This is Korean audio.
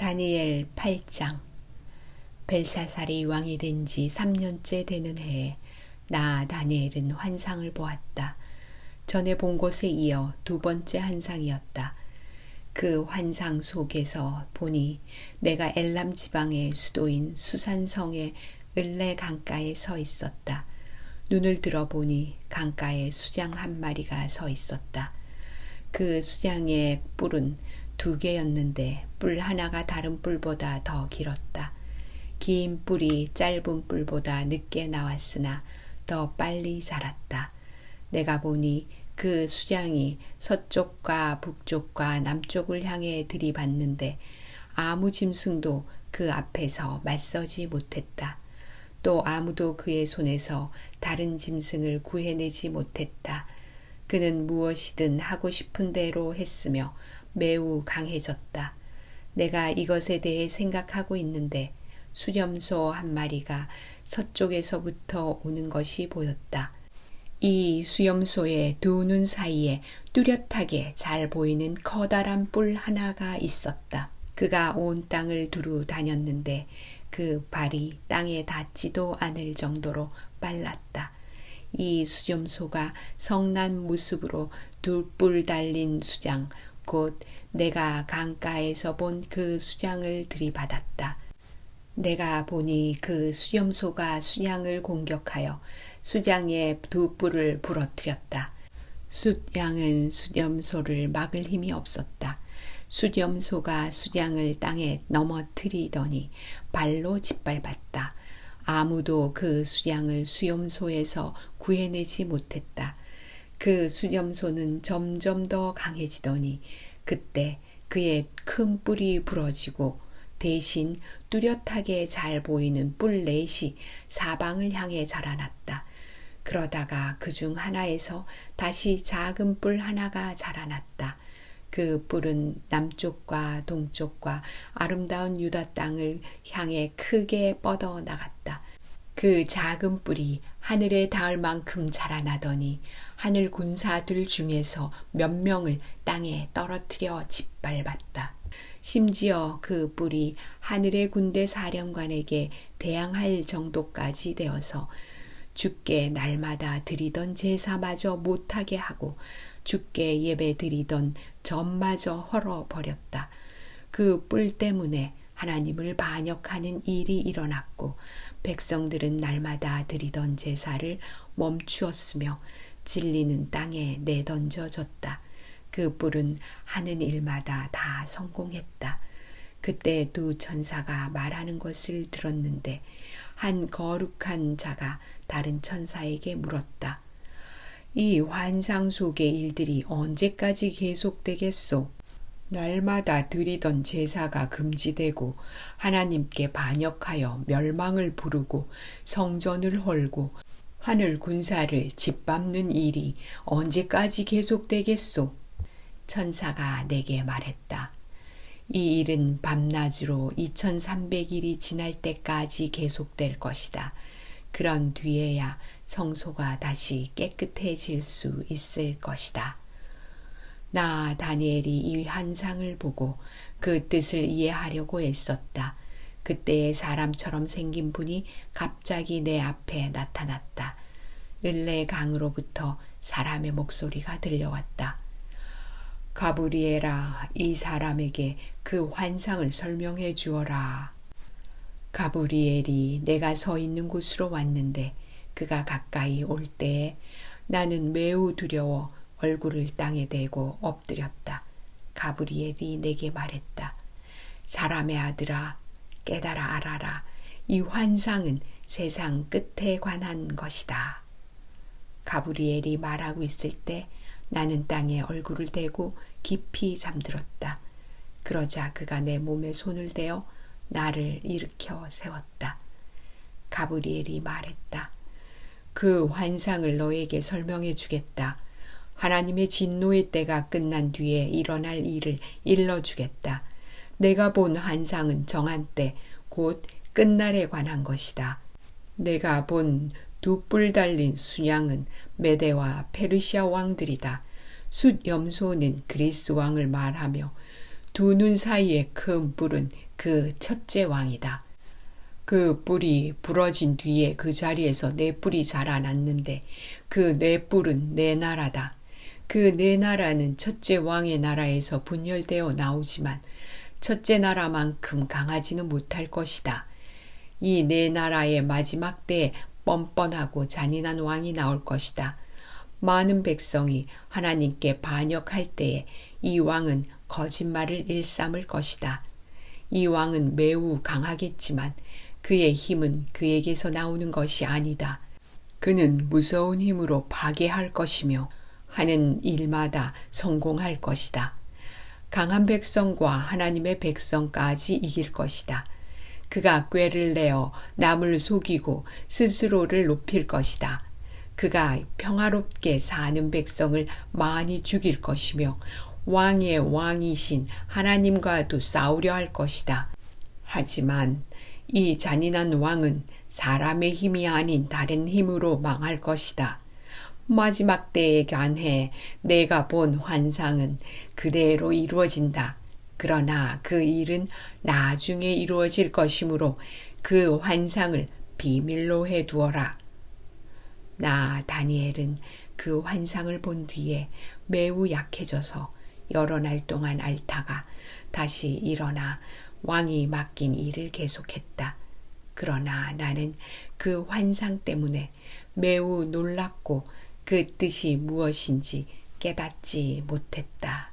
다니엘 8장 벨사살이 왕이 된 지 3년째 되는 해에 나 다니엘은 환상을 보았다. 전에 본 것에 이어 두 번째 환상이었다. 그 환상 속에서 보니 내가 엘람 지방의 수도인 수산성의 을레 강가에 서 있었다. 눈을 들어보니 강가에 수장 한 마리가 서 있었다. 그 수장의 뿔은 두 개였는데 뿔 하나가 다른 뿔보다 더 길었다. 긴 뿔이 짧은 뿔보다 늦게 나왔으나 더 빨리 자랐다. 내가 보니 그 수장이 서쪽과 북쪽과 남쪽을 향해 들이받는데 아무 짐승도 그 앞에서 맞서지 못했다. 또 아무도 그의 손에서 다른 짐승을 구해내지 못했다. 그는 무엇이든 하고 싶은 대로 했으며 매우 강해졌다. 내가 이것에 대해 생각하고 있는데 수염소 한 마리가 서쪽에서부터 오는 것이 보였다. 이 수염소의 두 눈 사이에 뚜렷하게 잘 보이는 커다란 뿔 하나가 있었다. 그가 온 땅을 두루 다녔는데 그 발이 땅에 닿지도 않을 정도로 빨랐다. 이 수염소가 성난 모습으로 두 뿔 달린 수장, 곧 내가 강가에서 본 그 수장을 들이받았다. 내가 보니 그 수염소가 수양을 공격하여 수장의 두 뿔을 부러뜨렸다. 수양은 수염소를 막을 힘이 없었다. 수염소가 수장을 땅에 넘어뜨리더니 발로 짓밟았다. 아무도 그 수양을 수염소에서 구해내지 못했다. 그 수염소는 점점 더 강해지더니 그때 그의 큰 뿔이 부러지고 대신 뚜렷하게 잘 보이는 뿔 넷이 사방을 향해 자라났다. 그러다가 그 중 하나에서 다시 작은 뿔 하나가 자라났다. 그 뿔은 남쪽과 동쪽과 아름다운 유다 땅을 향해 크게 뻗어 나갔다. 그 작은 뿔이 하늘에 닿을 만큼 자라나더니 하늘 군사들 중에서 몇 명을 땅에 떨어뜨려 짓밟았다. 심지어 그 뿔이 하늘의 군대 사령관에게 대항할 정도까지 되어서 주께 날마다 드리던 제사마저 못하게 하고 주께 예배 드리던 전마저 헐어버렸다. 그 뿔 때문에 하나님을 반역하는 일이 일어났고 백성들은 날마다 드리던 제사를 멈추었으며 진리는 땅에 내던져졌다. 그 뿔은 하는 일마다 다 성공했다. 그때 두 천사가 말하는 것을 들었는데 한 거룩한 자가 다른 천사에게 물었다. 이 환상 속의 일들이 언제까지 계속되겠소? 날마다 드리던 제사가 금지되고 하나님께 반역하여 멸망을 부르고 성전을 헐고 하늘 군사를 짓밟는 일이 언제까지 계속되겠소? 천사가 내게 말했다. 이 일은 밤낮으로 2300일이 지날 때까지 계속될 것이다. 그런 뒤에야 성소가 다시 깨끗해질 수 있을 것이다. 나 다니엘이 이 환상을 보고 그 뜻을 이해하려고 애썼다. 그때의 사람처럼 생긴 분이 갑자기 내 앞에 나타났다. 을레 강으로부터 사람의 목소리가 들려왔다. 가브리엘아, 이 사람에게 그 환상을 설명해 주어라. 가브리엘이 내가 서 있는 곳으로 왔는데 그가 가까이 올 때에 나는 매우 두려워 얼굴을 땅에 대고 엎드렸다. 가브리엘이 내게 말했다. 사람의 아들아, 깨달아 알아라. 이 환상은 세상 끝에 관한 것이다. 가브리엘이 말하고 있을 때 나는 땅에 얼굴을 대고 깊이 잠들었다. 그러자 그가 내 몸에 손을 대어 나를 일으켜 세웠다. 가브리엘이 말했다. 그 환상을 너에게 설명해 주겠다. 하나님의 진노의 때가 끝난 뒤에 일어날 일을 일러주겠다. 내가 본 환상은 정한 때, 곧 끝날에 관한 것이다. 내가 본 두 뿔 달린 순양은 메대와 페르시아 왕들이다. 숫 염소는 그리스 왕을 말하며 두 눈 사이에 큰 뿔은 그 첫째 왕이다. 그 뿔이 부러진 뒤에 그 자리에서 내 뿔이 자라났는데 그내 뿔은 내 나라다. 그내 나라는 첫째 왕의 나라에서 분열되어 나오지만 첫째 나라만큼 강하지는 못할 것이다. 이내 나라의 마지막 때에 뻔뻔하고 잔인한 왕이 나올 것이다. 많은 백성이 하나님께 반역할 때에 이 왕은 거짓말을 일삼을 것이다. 이 왕은 매우 강하겠지만 그의 힘은 그에게서 나오는 것이 아니다. 그는 무서운 힘으로 파괴할 것이며 하는 일마다 성공할 것이다. 강한 백성과 하나님의 백성까지 이길 것이다. 그가 꾀를 내어 남을 속이고 스스로를 높일 것이다. 그가 평화롭게 사는 백성을 많이 죽일 것이며 왕의 왕이신 하나님과도 싸우려 할 것이다. 하지만 이 잔인한 왕은 사람의 힘이 아닌 다른 힘으로 망할 것이다. 마지막 때에 관해 내가 본 환상은 그대로 이루어진다. 그러나 그 일은 나중에 이루어질 것이므로 그 환상을 비밀로 해두어라. 나 다니엘은 그 환상을 본 뒤에 매우 약해져서 여러 날 동안 앓다가 다시 일어나 왕이 맡긴 일을 계속했다. 그러나 나는 그 환상 때문에 매우 놀랐고 그 뜻이 무엇인지 깨닫지 못했다.